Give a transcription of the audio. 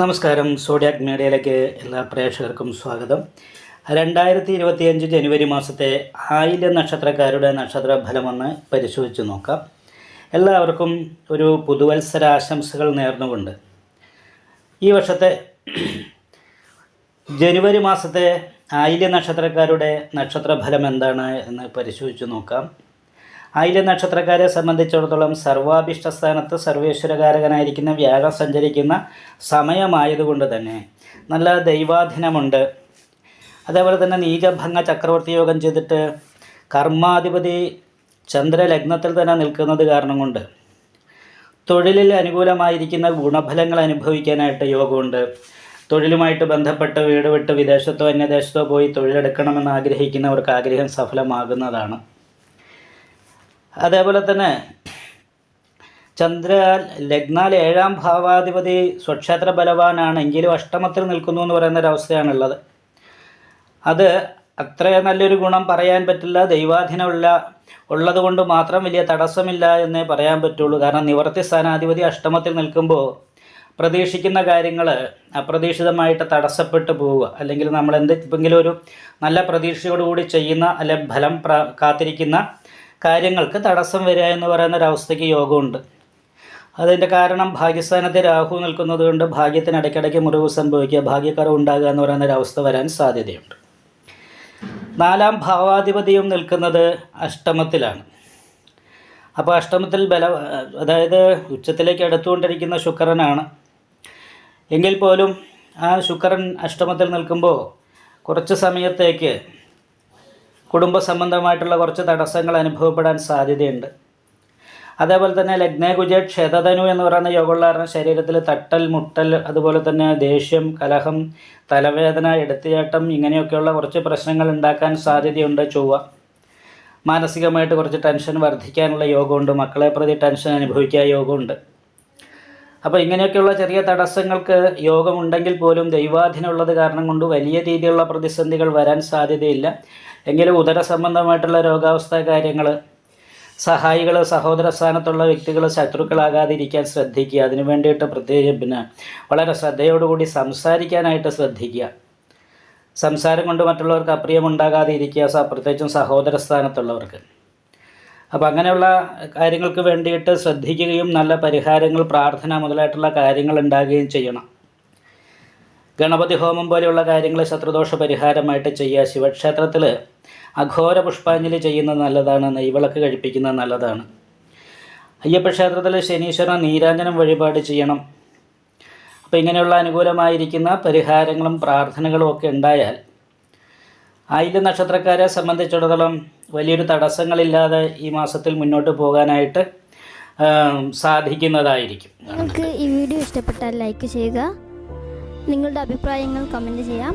നമസ്കാരം. സോഡിയാക് മീഡിയയിലേക്ക് എല്ലാ പ്രേക്ഷകർക്കും സ്വാഗതം. രണ്ടായിരത്തി ഇരുപത്തിയഞ്ച് ജനുവരി മാസത്തെ ആയില്യ നക്ഷത്രക്കാരുടെ നക്ഷത്ര ഫലമൊന്ന് പരിശോധിച്ച് നോക്കാം. എല്ലാവർക്കും ഒരു പുതുവത്സര ആശംസകൾ നേർന്നുകൊണ്ട്. ഈ വർഷത്തെ ജനുവരി മാസത്തെ ആയില്യ നക്ഷത്രക്കാരുടെ നക്ഷത്ര ഫലം എന്താണ് എന്ന് പരിശോധിച്ച് നോക്കാം. ആയില്യ നക്ഷത്രക്കാരെ സംബന്ധിച്ചിടത്തോളം സർവാഭിഷ്ട സ്ഥാനത്ത് സർവേശ്വരകാരകനായിരിക്കുന്ന വ്യാഴം സഞ്ചരിക്കുന്ന സമയമായതുകൊണ്ട് തന്നെ നല്ല ദൈവാധീനമുണ്ട്. അതേപോലെ തന്നെ നീചഭംഗ ചക്രവർത്തി യോഗം ചെയ്തിട്ട് കർമാധിപതി ചന്ദ്രലഗ്നത്തിൽ തന്നെ നിൽക്കുന്നത് കാരണം കൊണ്ട് തൊഴിലിൽ അനുകൂലമായിരിക്കുന്ന ഗുണഫലങ്ങൾ അനുഭവിക്കാനായിട്ട് യോഗമുണ്ട്. തൊഴിലുമായിട്ട് ബന്ധപ്പെട്ട് വീട് വിട്ട് വിദേശത്തോ അന്യദേശത്തോ പോയി തൊഴിലെടുക്കണമെന്ന് ആഗ്രഹിക്കുന്നവർക്ക് ആഗ്രഹം സഫലമാകുന്നതാണ്. അതേപോലെ തന്നെ ചന്ദ്ര ലഗ്നാൽ ഏഴാം ഭാവാധിപതി സ്വക്ഷേത്ര ബലവാനാണെങ്കിലും അഷ്ടമത്തിൽ നിൽക്കുന്നു എന്ന് പറയുന്ന ഒരവസ്ഥയാണുള്ളത് അത് അത്ര നല്ലൊരു ഗുണം പറയാൻ പറ്റില്ല ദൈവാധീനമുള്ള ഉള്ളതുകൊണ്ട് മാത്രം വലിയ തടസ്സമില്ല എന്നേ പറയാൻ പറ്റുള്ളൂ. കാരണം നിവർത്തി സ്ഥാനാധിപതി അഷ്ടമത്തിൽ നിൽക്കുമ്പോൾ പ്രതീക്ഷിക്കുന്ന കാര്യങ്ങൾ അപ്രതീക്ഷിതമായിട്ട് തടസ്സപ്പെട്ടു പോവുക. അല്ലെങ്കിൽ നമ്മൾ എന്തെങ്കിലും ഒരു നല്ല പ്രതീക്ഷയോടുകൂടി ചെയ്യുന്ന അല്ലെ ഫലം കാത്തിരിക്കുന്ന കാര്യങ്ങൾക്ക് തടസ്സം വരിക എന്ന് പറയുന്ന ഒരവസ്ഥയ്ക്ക് യോഗമുണ്ട്. അതിന്റെ കാരണം ഭാഗ്യസ്ഥാനത്ത് രാഹു നിൽക്കുന്നത് കൊണ്ട് ഭാഗ്യത്തിന് ഇടയ്ക്കിടയ്ക്ക് മുറിവ് സംഭവിക്കുക ഭാഗ്യക്കുറവ് ഉണ്ടാകുക എന്ന് പറയുന്ന ഒരവസ്ഥ വരാൻ സാധ്യതയുണ്ട്. നാലാം ഭാവാധിപതിയും നിൽക്കുന്നത് അഷ്ടമത്തിലാണ്. അപ്പോൾ അഷ്ടമത്തിൽ ബല അതായത് ഉച്ചത്തിലേക്ക് അടുത്തുകൊണ്ടിരിക്കുന്ന ശുക്രനാണ്. എങ്കിൽ പോലും ആ ശുക്രൻ അഷ്ടമത്തിൽ നിൽക്കുമ്പോൾ കുറച്ച് സമയത്തേക്ക് കുടുംബ സംബന്ധമായിട്ടുള്ള കുറച്ച് തടസ്സങ്ങൾ അനുഭവപ്പെടാൻ സാധ്യതയുണ്ട്. അതേപോലെ തന്നെ ലഗ്നകുജ ക്ഷതധനു എന്ന് പറയുന്ന യോഗമുള്ള കാരണം ശരീരത്തിൽ തട്ടൽ മുട്ടൽ അതുപോലെ തന്നെ ദേഷ്യം കലഹം തലവേദന എടുത്തുചാട്ടം ഇങ്ങനെയൊക്കെയുള്ള കുറച്ച് പ്രശ്നങ്ങൾ ഉണ്ടാക്കാൻ സാധ്യതയുണ്ട് ചൊവ്വ. മാനസികമായിട്ട് കുറച്ച് ടെൻഷൻ വർദ്ധിക്കാനുള്ള യോഗമുണ്ട്. മക്കളെ പ്രതി ടെൻഷൻ അനുഭവിക്കാൻ യോഗമുണ്ട്. അപ്പോൾ ഇങ്ങനെയൊക്കെയുള്ള ചെറിയ തടസ്സങ്ങൾക്ക് യോഗമുണ്ടെങ്കിൽ പോലും ദൈവാധീനമുള്ളത് കാരണം കൊണ്ട് വലിയ രീതിയിലുള്ള പ്രതിസന്ധികൾ വരാൻ സാധ്യതയില്ല. എങ്കിലും ഉദര സംബന്ധമായിട്ടുള്ള രോഗാവസ്ഥ കാര്യങ്ങൾ സഹായികൾ സഹോദര സ്ഥാനത്തുള്ള വ്യക്തികൾ ശത്രുക്കളാകാതിരിക്കാൻ ശ്രദ്ധിക്കുക. അതിനു വേണ്ടിയിട്ട് പ്രത്യേകിച്ച് പിന്നെ വളരെ ശ്രദ്ധയോടുകൂടി സംസാരിക്കാനായിട്ട് ശ്രദ്ധിക്കുക. സംസാരം കൊണ്ട് മറ്റുള്ളവർക്ക് അപ്രിയമുണ്ടാകാതെ ഇരിക്കുക സ- പ്രത്യേകിച്ചും സഹോദര സ്ഥാനത്തുള്ളവർക്ക്. അപ്പോൾ അങ്ങനെയുള്ള കാര്യങ്ങൾക്ക് വേണ്ടിയിട്ട് ശ്രദ്ധിക്കുകയും നല്ല പരിഹാരങ്ങൾ പ്രാർത്ഥന മുതലായിട്ടുള്ള കാര്യങ്ങൾ ഉണ്ടാകുകയും ചെയ്യണം. ഗണപതി ഹോമം പോലെയുള്ള കാര്യങ്ങൾ ശത്രുദോഷ പരിഹാരമായിട്ട് ചെയ്യുക. ശിവക്ഷേത്രത്തിൽ അഘോര പുഷ്പാഞ്ജലി ചെയ്യുന്നത് നല്ലതാണ് നെയ്വിളക്ക് കഴിപ്പിക്കുന്നത് നല്ലതാണ്. അയ്യപ്പ ക്ഷേത്രത്തിൽ ശനീശ്വരൻ നീരാഞ്ജനം വഴിപാട് ചെയ്യണം. അപ്പോൾ ഇങ്ങനെയുള്ള അനുകൂലമായിരിക്കുന്ന പരിഹാരങ്ങളും പ്രാർത്ഥനകളും ഒക്കെ ഉണ്ടായാൽ ആയില്യ നക്ഷത്രക്കാരെ സംബന്ധിച്ചിടത്തോളം വലിയൊരു തടസ്സങ്ങളില്ലാതെ ഈ മാസത്തിൽ മുന്നോട്ട് പോകാനായിട്ട് സാധിക്കുന്നതായിരിക്കും. നിങ്ങൾക്ക് ഈ വീഡിയോ ഇഷ്ടപ്പെട്ടാൽ ലൈക്ക് ചെയ്യുക. നിങ്ങളുടെ അഭിപ്രായങ്ങൾ കമന്റ് ചെയ്യാം.